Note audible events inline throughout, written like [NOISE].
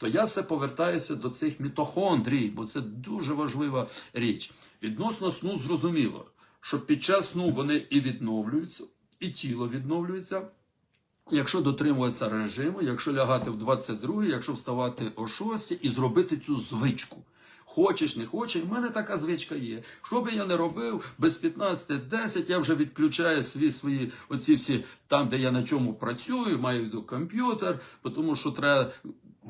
то я все повертаюся до цих мітохондрій, бо це дуже важлива річ. Відносно сну зрозуміло, що під час сну вони і відновлюються, і тіло відновлюється. Якщо дотримуватися режиму, якщо лягати в 22, якщо вставати о 6 і зробити цю звичку. Хочеш, не хочеш, в мене така звичка є. Що би я не робив, без 15-10 я вже відключаю свої свої оці всі там, де я на чому працюю, маю комп'ютер, тому що треба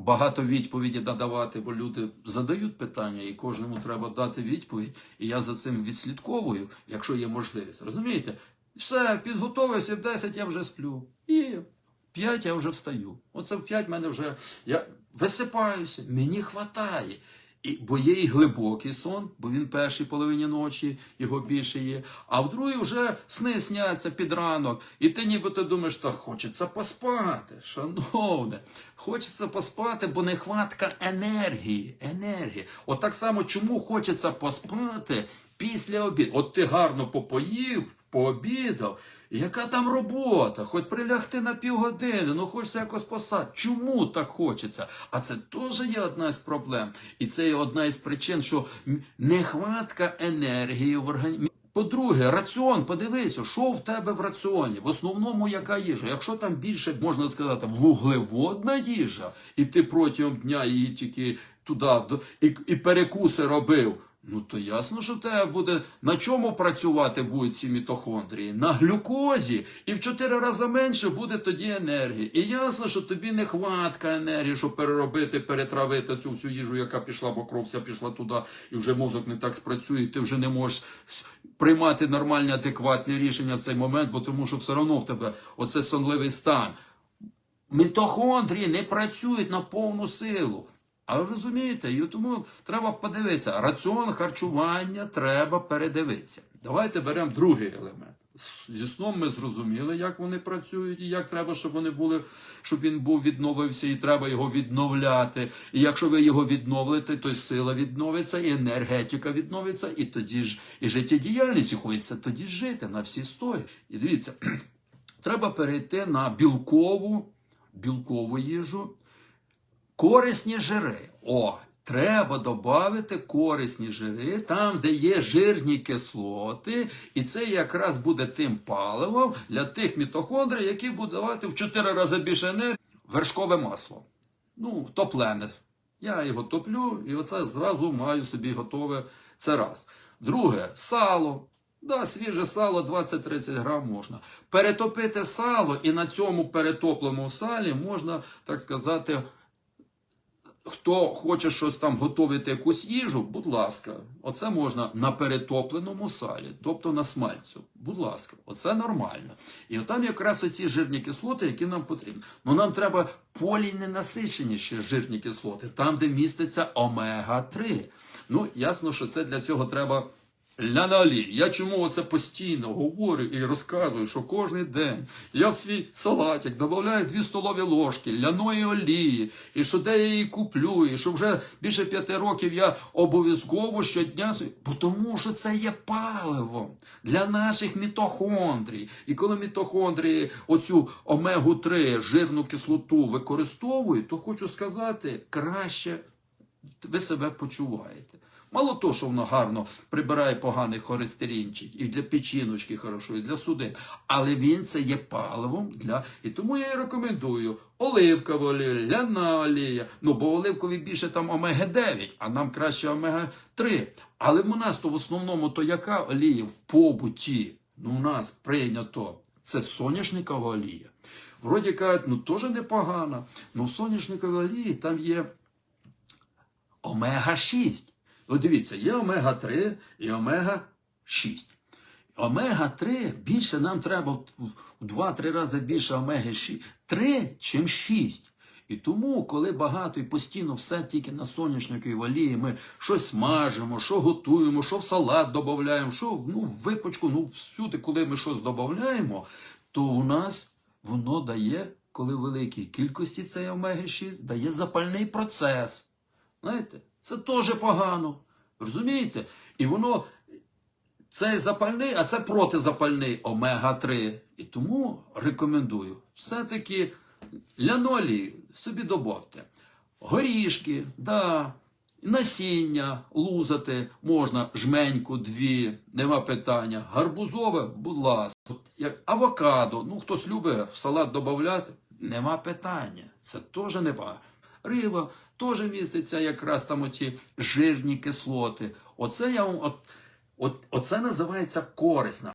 багато відповіді надавати, бо люди задають питання, і кожному треба дати відповідь. І я за цим відслідковую, якщо є можливість. Розумієте? Все, підготовився, в 10 я вже сплю. І в 5 я вже встаю. Оце в 5 мене вже я висипаюся, мені хватає. І, бо є і глибокий сон, бо він першій половині ночі, його більше є. А в другій вже сни сняться під ранок. І ти нібито думаєш, та хочеться поспати, шановне. Хочеться поспати, бо нехватка енергії. енергії. От так само, чому хочеться поспати після обіду? От ти гарно попоїв, пообідав. Яка там робота? Хоч прилягти на півгодини, ну хочеться якось поспати. Чому так хочеться? А це теж є одна з проблем. І це є одна із причин, що нехватка енергії в організмі. По-друге, раціон, подивися, що в тебе в раціоні. В основному яка їжа? Якщо там більше, можна сказати, вуглеводна їжа, і ти протягом дня її тільки туди і, і перекуси робив. Ну то ясно, що тебе буде на чому працювати будуть ці мітохондрії? На глюкозі. І в чотири рази менше буде тоді енергії. І ясно, що тобі не хватка енергії, щоб переробити, перетравити цю всю їжу, яка пішла, бо кров вся пішла туди, і вже мозок не так спрацює, і ти вже не можеш приймати нормальні, адекватні рішення в цей момент, бо тому що все одно в тебе оце сонливий стан. Мітохондрії не працюють на повну силу. А ви розумієте, і тому треба подивитися. Раціон харчування треба передивитися. Давайте беремо другий елемент. Зі сном ми зрозуміли, як вони працюють, і як треба, щоб вони були, щоб він був відновився, і треба його відновляти. І якщо ви його відновите, то й сила відновиться, і енергетика відновиться, і тоді ж і життєдіяльність і хочеться тоді жити на всі стої. І дивіться, [CLEARS THROAT] треба перейти на білкову, білкову їжу, корисні жири. О, треба додати корисні жири там, де є жирні кислоти, і це якраз буде тим паливом для тих мітохондрій, які будуть давати в 4 рази більше енергії вершкове масло. Ну, топлене. Я його топлю, і оце зразу маю собі готове. Це раз. Друге, сало. Да, свіже сало 20-30 грам можна. Перетопити сало, і на цьому перетопленому салі можна, так сказати, хто хоче щось там готувати якусь їжу, будь ласка, оце можна на перетопленому салі, тобто на смальцю. Будь ласка, оце нормально. І там якраз оці жирні кислоти, які нам потрібні. Ну нам треба поліненасиченіші жирні кислоти, там, де міститься омега-3. Ну, ясно, що це для цього треба. Лянолі, я чому оце постійно говорю і розказую, що кожен день я в свій салатик додаю 2 столові ложки ляної олії, і що де я її куплю, і що вже більше п'яти років я обов'язково щодня, бо тому що це є паливом для наших мітохондрій. І коли мітохондрії оцю омегу-3 жирну кислоту використовують, то хочу сказати, краще ви себе почуваєте. Мало того, що воно гарно прибирає поганий холестеринчик, і для печіночки хорошо, і для судин. Але він це є паливом для. І тому я і рекомендую оливкова олія, ляна олія. Ну, бо оливкові більше там омега-9, а нам краще омега-3. Але в нас то в основному то яка олія в побуті? Ну, у нас прийнято це соняшникова олія. Вроді кажуть, ну теж непогано. Ну, в соняшниковій олії там є омега-6. От дивіться, є омега-3 і омега-6. Омега-3 більше нам треба в в 2-3 рази більше омеги-6, 3, чим 6. І тому, коли багато і постійно все тільки на соняшниковій олії, ми щось смажимо, що готуємо, що в салат додаємо, що ну, в випічку, ну всюди, коли ми щось додаємо, то у нас воно дає, коли в великій кількості цієї омеги-6, дає запальний процес. Знаєте, це теж погано. Розумієте? І воно цей запальний, а це протизапальний омега-3. І тому рекомендую все-таки лянолію собі добавте. Горішки, да. Насіння лузати можна жменьку, дві, нема питання. Гарбузове, будь ласка. Як авокадо, ну хтось любить в салат додати, нема питання. Це теж не ба- Риба теж міститься якраз там оті жирні кислоти. Оце я вам от, от, оце називається корисна.